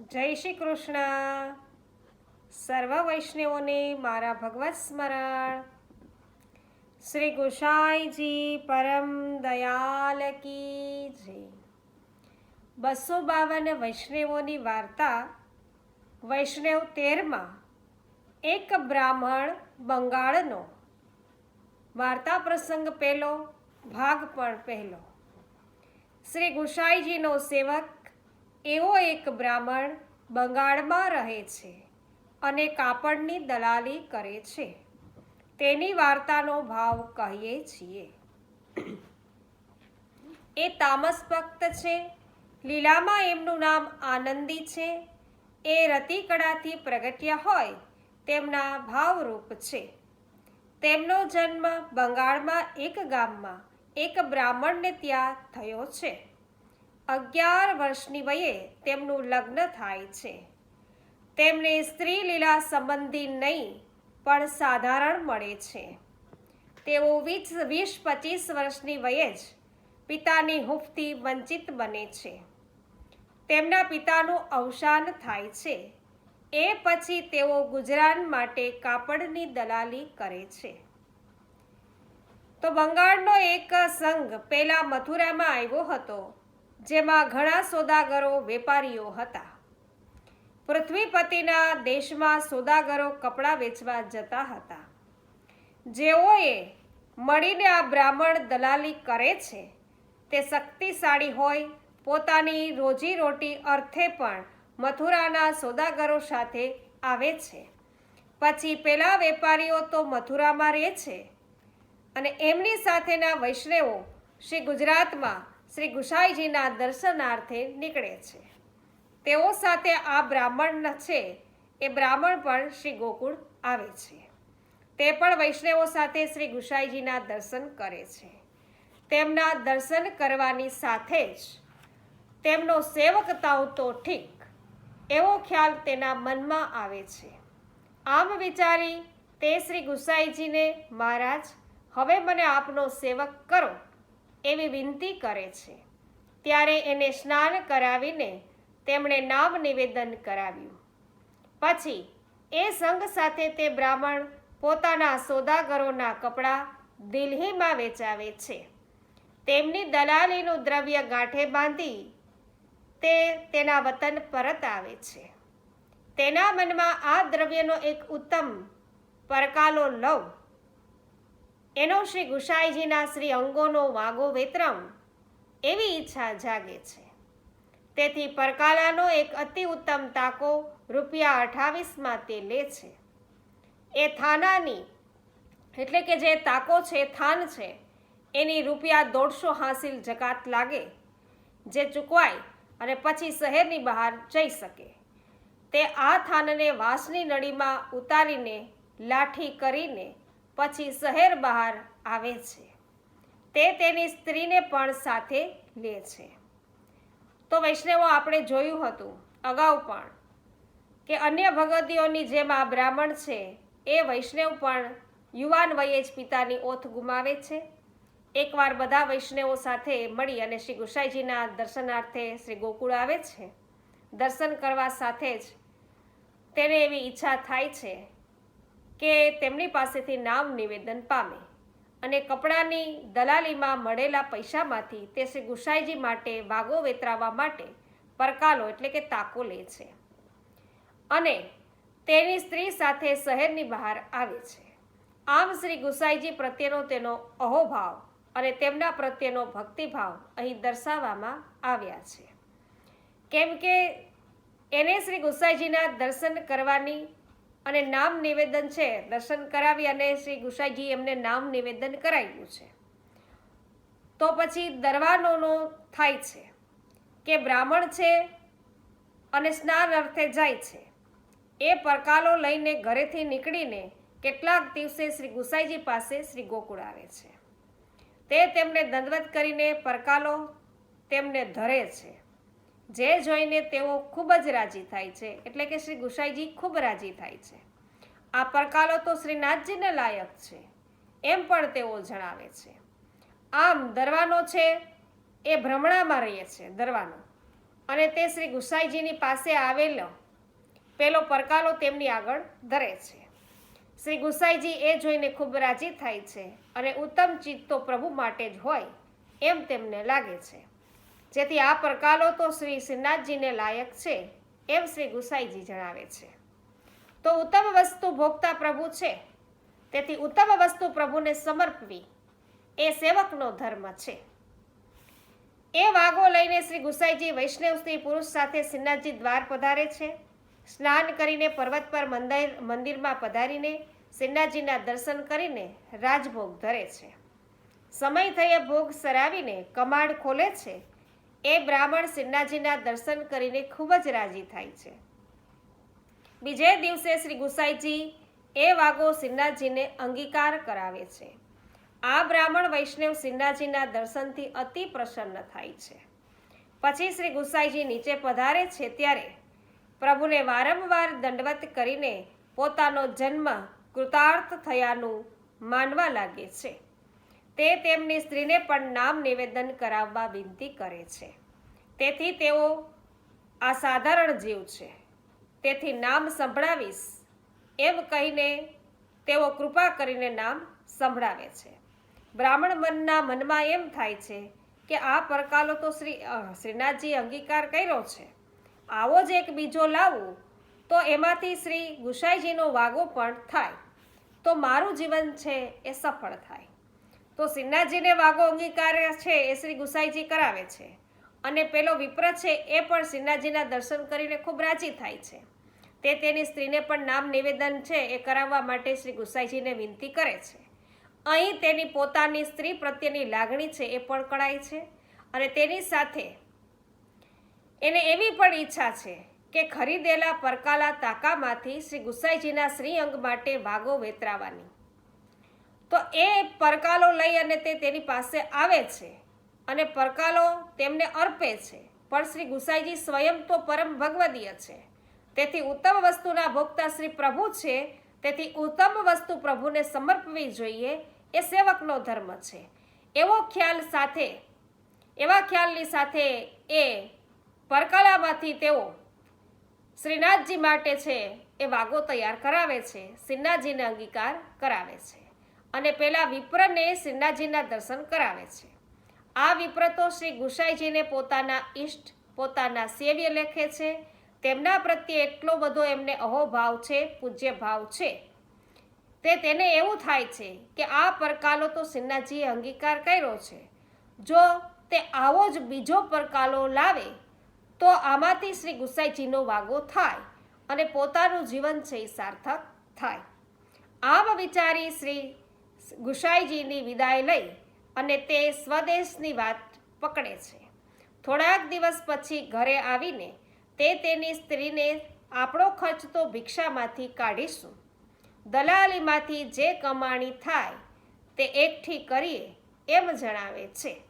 જય શ્રી કૃષ્ણ. સર્વ વૈષ્ણવોને મારા ભગવત સ્મરણ. શ્રી ગોસાઈજી પરમ દયાલ કી જય. બસો બાવન વૈષ્ણવોની વાર્તા વૈષ્ણવ તેરમાં એક બ્રાહ્મણ બંગાળનો. વાર્તા પ્રસંગ પહેલો, ભાગ પણ પહેલો. શ્રી ગુસાઈજીનો સેવક એવો એક બ્રાહ્મણ બંગાળમાં રહે છે અને કાપડની દલાલી કરે છે. તેની વાર્તાનો ભાવ કહીએ છીએ. એ તામસ ભક્ત છે, લીલામાં એમનું નામ આનંદી છે, એ રતિકળાથી પ્રગટ્યા હોય તેમના ભાવરૂપ છે. તેમનો જન્મ બંગાળમાં એક ગામમાં એક બ્રાહ્મણને ત્યાં થયો છે. અગિયાર વર્ષની વયે તેમનું લગ્ન થાય છે. તેમને સ્ત્રી લીલા સંબંધી નહીં, પણ સાધારણ મળે છે. તેઓ વીસ વીસ, પચીસ વર્ષની વયે જ પિતાની હૂંફથી વંચિત બને છે. તેમના પિતાનું અવસાન થાય છે. એ પછી તેઓ ગુજરાન માટે કાપડની દલાલી કરે છે. તો બંગાળનો એક સંઘ પહેલાં મથુરામાં આવ્યો હતો. જેમાં ઘણા સોદાગરો વેપારીઓ હતા. પૃથ્વીપતિના દેશમાં સોદાગરો કપડાં વેચવા જતા હતા. જેઓએ મળીને આ બ્રાહ્મણ દલાલી કરે છે, તે શક્તિશાળી હોય, પોતાની રોજીરોટી અર્થે પણ મથુરાના સોદાગરો સાથે આવે છે. પછી પેલા વેપારીઓ તો મથુરામાં રહે છે અને એમની સાથેના વૈષ્ણવો શ્રી ગુજરાતમાં શ્રી ગુસાઈજીના દર્શનાર્થે નીકળે છે. તેઓ સાથે આ બ્રાહ્મણ છે, એ બ્રાહ્મણ પણ શ્રી ગોકુળ આવે છે. તે પણ વૈષ્ણવો સાથે શ્રી ગુસાઈજીના દર્શન કરે છે. તેમના દર્શન કરવાની સાથે જ તેમનો સેવક તાવ તો ઠીક, એવો ખ્યાલ તેના મનમાં આવે છે. આમ વિચારી તે શ્રી ગુસાઈજીને, મહારાજ, હવે મને આપનો સેવક કરો. એવી વિનંતી કરે છે. ત્યારે એને સ્નાન કરાવીને તેમણે નામ નિવેદન કરાવ્યું. પછી એ સંઘ સાથે તે બ્રાહ્મણ પોતાના સોદાગરોના કપડાં દિલ્હીમાં વેચાવે છે. તેમની દલાલીનું દ્રવ્ય ગાંઠે બાંધી તે તેના વતન પરત આવે છે. તેના મનમાં આ દ્રવ્યનો એક ઉત્તમ પરકાલો લવ. એનો શ્રી ગુસાઈજીના શ્રી અંગોનો વાગો વેતરાઉં એવી ઈચ્છા જાગે છે. તેથી પરકાલાનો એક અતિ ઉત્તમ તાકો રૂપિયા અઠાવીસમાં તે લે છે. એ થાનાની, એટલે કે જે તાકો છે, થાન છે, એની રૂપિયા દોઢસો હાંસિલ જકાત લાગે, જે ચૂકવાય અને પછી શહેરની બહાર જઈ શકે. તે આ થાનને વાંસની નળીમાં ઉતારીને, લાઠી કરીને પછી શહેર બહાર આવે છે. તે તેની સ્ત્રીને પણ સાથે લે છે. તો વૈષ્ણવો, આપણે જોયું હતું અગાઉ પણ કે અન્ય ભગવતીઓની જેમ આ બ્રાહ્મણ છે, એ વૈષ્ણવ પણ યુવાન વયે જ પિતાની ઓથ ગુમાવે છે. એકવાર બધા વૈષ્ણવો સાથે મળી અને શ્રી ગુસાઈજીના દર્શનાર્થે શ્રી ગોકુળ આવે છે. દર્શન કરવા સાથે જ તેને એવી ઈચ્છા થાય છે કે તેમની પાસેથી નામ નિવેદન પામે અને કપડાની દલાલીમાં મળેલા પૈસામાંથી તે શ્રી ગુસાઈજી માટે વાગો વેતરાવવા માટે પરકાલો એટલે કે તાકો લે છે. અને તેની સ્ત્રી સાથે શહેરની બહાર આવે છે. આમ શ્રી ગુસાઈજી પ્રત્યેનો તેનો અહોભાવ અને તેમના પ્રત્યેનો ભક્તિભાવ અહીં દર્શાવવામાં આવ્યા છે. કેમ કે એને શ્રી ગુસાઈજીના દર્શન કરવાની અને નામ નિવેદન છે, દર્શન કરાવી અને શ્રી ગુસાઈજી એમને નામ નિવેદન કરાવ્યું છે. તો પછી દરવાનોનો થાય છે કે બ્રાહ્મણ છે અને સ્નાન અર્થે જાય છે. એ પરકાલો લઈને ઘરેથી નીકળીને કેટલાક દિવસે શ્રી ગુસાઈજી પાસે શ્રી ગોકુળ આવે છે. તે તેમને દંડવત કરીને પરકાલો તેમને ધરે છે. જે જોઈને તેઓ ખૂબ જ રાજી થાય છે, એટલે કે શ્રી ગુસાઈજી ખૂબ રાજી થાય છે. આ પડકારો તો શ્રીનાથજીને લાયક છે, એમ પણ તેઓ જણાવે છે. આમ દરવાનો છે એ ભ્રમણામાં રહે છે, દરવાનો. અને તે શ્રી ગુસાઈજીની પાસે આવેલો પેલો પરકાલો તેમની આગળ ધરે છે. શ્રી ગુસાઈજી એ જોઈને ખૂબ રાજી થાય છે અને ઉત્તમ ચિત્ત પ્રભુ માટે જ હોય, એમ તેમને લાગે છે. જેથી આ પ્રકારો તો શ્રી શ્રીનાથજીને લાયક છે, એમ શ્રી ગુસાઈજી જણાવે છે. તો ઉત્તમ વસ્તુ ભોગતા પ્રભુ છે. તેથી ઉત્તમ વસ્તુ પ્રભુને સમર્પવી એ સેવકનો ધર્મ છે. એ વાગો લઈને શ્રી ગુસાઈજી વૈષ્ણવ સ્ત્રી પુરુષ સાથે શ્રીનાથજી દ્વાર પધારે છે. સ્નાન કરીને પર્વત પર મંદિર, મંદિરમાં પધારીને શ્રીનાથજીના દર્શન કરીને રાજભોગ ધરે છે. સમય થયે ભોગ સરાવીને કમાડ ખોલે છે. એ બ્રાહ્મણ સિન્નાજીના દર્શન કરીને ખૂબ જ રાજી થાય છે. બીજે દિવસે શ્રી ગુસાઈજી એ વાગો સિન્નાજીને અંગીકાર કરાવે છે. આ બ્રાહ્મણ વૈષ્ણવ સિન્નાજીના દર્શનથી અતિ પ્રસન્ન થાય છે. પછી શ્રી ગુસાઈજી નીચે પધારે છે ત્યારે પ્રભુને વારંવાર દંડવત કરીને પોતાનો જન્મ કૃતાર્થ થયાનું માનવા લાગે છે. તે તેમની સ્ત્રીને પણ નામ નિવેદન કરાવવા વિનંતી કરે છે. તેથી તેઓ આ સાધારણ જીવ છે. તેથી નામ સંભળાવીશ એમ કહીને તેઓ કૃપા કરીને નામ સંભળાવે છે. બ્રાહ્મણ મનના મનમાં એમ થાય છે કે આ પરકાલો તો શ્રી શ્રીનાથજી અંગીકાર કર્યો છે. આવો જ એક બીજો લાવું, તો એમાંથી શ્રી ગુસાઈજીનો વાગો પણ થાય. તો મારું જીવન છે એ સફળ થાય. તો સિન્હાજીને વાગો અંગીકાર છે એ શ્રી ગુસાઈજી કરાવે છે. અને પેલો વિપ્ર છે એ પણ સિન્હાજીના દર્શન કરીને ખૂબ રાજી થાય છે. તે તેની સ્ત્રીને પણ નામ નિવેદન છે એ કરાવવા માટે શ્રી ગુસાઈજીને વિનંતી કરે છે. અહીં તેની પોતાની સ્ત્રી પ્રત્યેની લાગણી છે એ પણ કળાય છે અને તેની સાથે એને એવી પણ ઈચ્છા છે કે ખરીદેલા પરકાલા તાકામાંથી શ્રી ગુસાઈજીના શ્રી અંગ માટે વાગો વેતરાવાની. તો એ પરકાલો લઈ અને તે તેની પાસે આવે છે અને પરકાલો તેમને અર્પે છે. પણ શ્રી ગુસાઈજી સ્વયં તો પરમ ભગવદીય છે. તેથી ઉત્તમ વસ્તુના ભોગતા શ્રી પ્રભુ છે. તેથી ઉત્તમ વસ્તુ પ્રભુને સમર્પવી જોઈએ એ સેવકનો ધર્મ છે. એવો ખ્યાલ સાથે, એવા ખ્યાલની સાથે એ પરકાલામાંથી તેઓ શ્રીનાથજી માટે છે એ વાગો તૈયાર કરાવે છે. શ્રીનાથજીને અંગીકાર કરાવે છે. અને પેલા વિપ્રને શ્રીનાથજીના દર્શન કરાવે છે. આ વિપ્ર તો શ્રી ગુસાઈજીને પોતાના ઈષ્ટ, પોતાના સેવ્ય લેખે છે. તેમના પ્રત્યે એટલો બધો એમને અહોભાવ છે પૂજ્ય ભાવ છે. તે તેને એવું થાય છે કે આ પરકાલો તો સિન્હાજીએ અંગીકાર કર્યો છે. જો તે આવો જ બીજો પરકાલો લાવે, તો આમાંથી શ્રી ગુસાઈજીનો વાગો થાય અને પોતાનું જીવન છે સાર્થક થાય. આમ વિચારી શ્રી ગુસાઈજીની વિદાય લઈ અને તે સ્વદેશની વાત પકડે છે. થોડાક દિવસ પછી ઘરે આવીને તે તેની સ્ત્રીને આપણો ખર્ચ તો ભિક્ષામાંથી કાઢીશું. દલાલીમાંથી જે કમાણી થાય તે એકઠી કરીએ એમ જણાવે છે.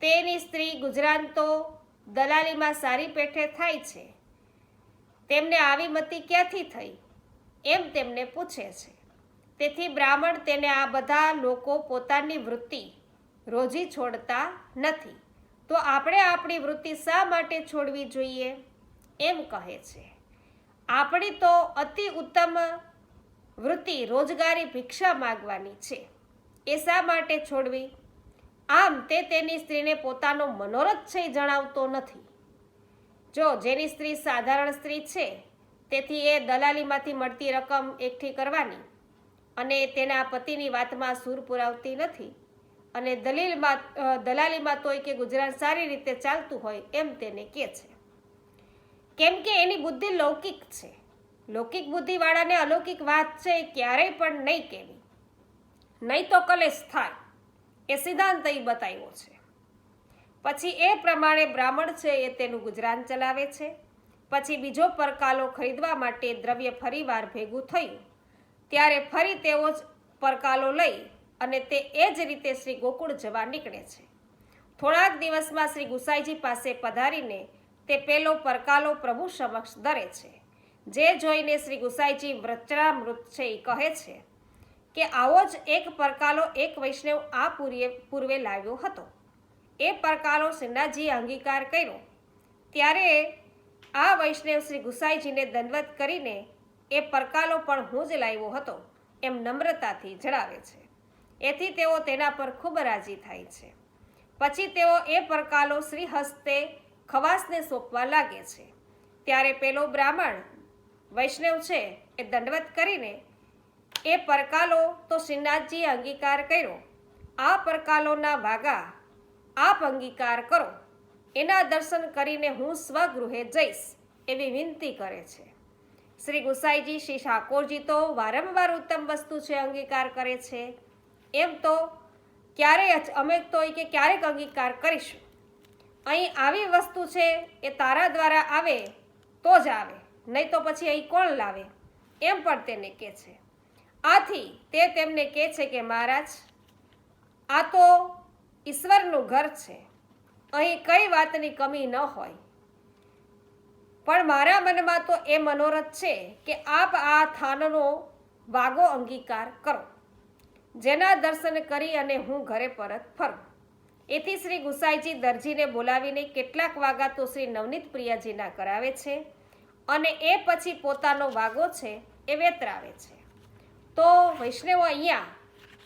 તેની સ્ત્રી ગુજરાત તો દલાલીમાં સારી પેઠે થાય છે. તેમને આવી મતી ક્યાંથી થઈ? એમ તેમને પૂછે છે. તેથી બ્રાહ્મણ તેને આ બધા લોકો પોતાની વૃત્તિ રોજી છોડતા નથી. તો આપણે આપણી વૃત્તિ શા માટે છોડવી જોઈએ? એમ કહે છે. આપણી તો અતિ ઉત્તમ વૃત્તિ રોજગારી ભિક્ષા માગવાની છે. એ શા માટે છોડવી? આમ તે તેની સ્ત્રીને પોતાનો મનોરથ છે જણાવતો નથી. જો જેની સ્ત્રી સાધારણ સ્ત્રી છે, તેથી એ દલાલીમાંથી મળતી રકમ એકઠી કરવાની અને તેના પતિની વાતમાં સૂર પુરાવતી નથી. અને દલીલમાં દલાલીમાં તોય કે ગુજરાન સારી રીતે ચાલતું હોય એમ તેને કહે છે. કેમ કે એની બુદ્ધિ લૌકિક છે. લૌકિક બુદ્ધિવાળાને અલૌકિક વાત છે એ ક્યારેય પણ નહીં કહેવી. નહીં તો કલેશ થાય. એ સિદ્ધાંત અહીં બતાવ્યો છે. પછી એ પ્રમાણે બ્રાહ્મણ છે એ તેનું ગુજરાન ચલાવે છે. પછી બીજો પરકાલો ખરીદવા માટે દ્રવ્ય ફરીવાર ભેગું થયું. ત્યારે ફરી તેઓ જ પરકાલો લઈ અને તે એ જ રીતે શ્રી ગોકુળ જવા નીકળે છે. થોડાક દિવસમાં શ્રી ગુસાઈજી પાસે પધારીને તે પેલો પરકાલો પ્રભુ સમક્ષ ધરે છે. જે જોઈને શ્રી ગુસાઈજી વ્રચરામૃત છે એ કહે છે કે આવો જ એક પરકાલો એક વૈષ્ણવ આ પૂર્વે પૂર્વે લાવ્યો હતો. એ પરકાલો સિંડાજીએ અંગીકાર કર્યો. ત્યારે આ વૈષ્ણવ શ્રી ગુસાઈજીને દંડવત કરીને એ પરકાલો પણ હું જ લાવ્યો હતો એમ નમ્રતાથી જણાવે છે. એથી તેઓ તેના પર ખૂબ રાજી થાય છે. પછી તેઓ એ પરકાલો શ્રી હસ્તે ખવાસને સોંપવા લાગે છે. ત્યારે પેલો બ્રાહ્મણ વૈષ્ણવ છે એ દંડવત કરીને એ પરકાલો તો શ્રીનાથજીએ અંગીકાર કર્યો. આ પરકાલોના વાગા આપ અંગીકાર કરો. એના દર્શન કરીને હું સ્વગૃહે જઈશ એવી વિનંતી કરે છે. શ્રી ગુસાઈજી શ્રી ઠાકોરજી તો વારંવાર ઉત્તમ વસ્તુ છે, અંગીકાર કરે છે. એમ તો ક્યારેય અમે તો ઈ કે ક્યારેક અંગીકાર કરીશું. અહીં આવી વસ્તુ છે એ તારા દ્વારા આવે તો જ આવે, નહીં તો પછી અહીં કોણ લાવે? એમ પણ તેને કહે છે. આથી તે તેમને કહે છે કે મહારાજ, આ તો ઈશ્વરનું ઘર છે. અહીં કઈ વાતની કમી ન હોય. પણ મારા મનમાં તો એ મનોરથ છે કે આપ આ થાનનો વાગો અંગીકાર કરો. જેના દર્શન કરી અને હું ઘરે પરત ફરું. એથી શ્રી ગુસાઈજી દરજીને બોલાવીને કેટલાક વાગા તો શ્રી નવનીત પ્રિયાજીના કરાવે છે અને એ પછી પોતાનો વાગો છે એ વેતરાવે છે. તો વૈષ્ણવો અહીંયા,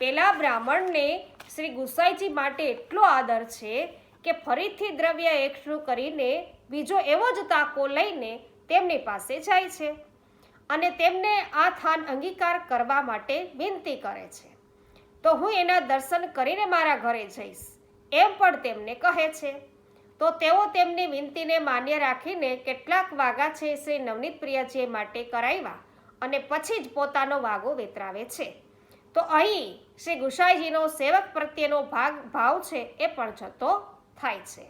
પેલા બ્રાહ્મણને શ્રી ગુસાઈજી માટે એટલો આદર છે કે ફરીથી દ્રવ્ય એકઠું કરીને બીજો એવો જ તાકો લઈને તેમની પાસે જાય છે અને તેમને આ થાન અંગીકાર કરવા માટે વિનંતી કરે છે. તો હું એના દર્શન કરીને મારા ઘરે જઈશ, એમ પણ તેમને કહે છે. તો તેઓ તેમની વિનંતીને માન્ય રાખીને કેટલાક વાગા છે શ્રી નવનીત પ્રિયાજી માટે કરાવ્યા અને પછી જ પોતાનો વાગો વેતરાવે છે. તો અહીં શ્રી ગુસાઈજીનો સેવક પ્રત્યેનો ભાગ ભાવ છે એ પણ જતો થાય છે.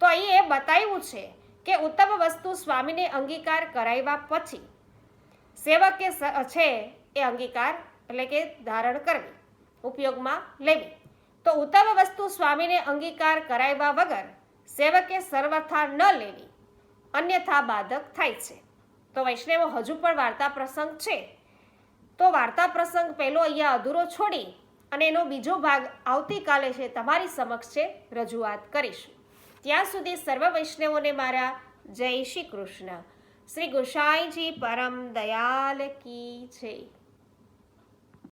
તો અહીં એ બતાવ્યું છે કે ઉત્તમ વસ્તુ સ્વામીને અંગીકાર કરાવ્યા પછી સેવકે છે એ અંગીકાર એટલે કે ધારણ કરવી, ઉપયોગમાં લેવી. તો ઉત્તમ વસ્તુ સ્વામીને અંગીકાર કરાવ્યા વગર સેવકે સર્વથા ન લેવી, અન્યથા બાધક થાય છે. તો વૈષ્ણવ હજુ પણ વાર્તા પ્રસંગ છે. તો વાર્તા પ્રસંગ પહેલો અહીંયા અધૂરો છોડી અને એનો બીજો ભાગ આવતીકાલે છે તમારી સમક્ષ છે, રજૂઆત કરીશું. ત્યાં સુધી સર્વ વૈષ્ણવોને મારા જય શ્રી કૃષ્ણ. શ્રી ગોસાઈજી પરમ દયાલ કી જય.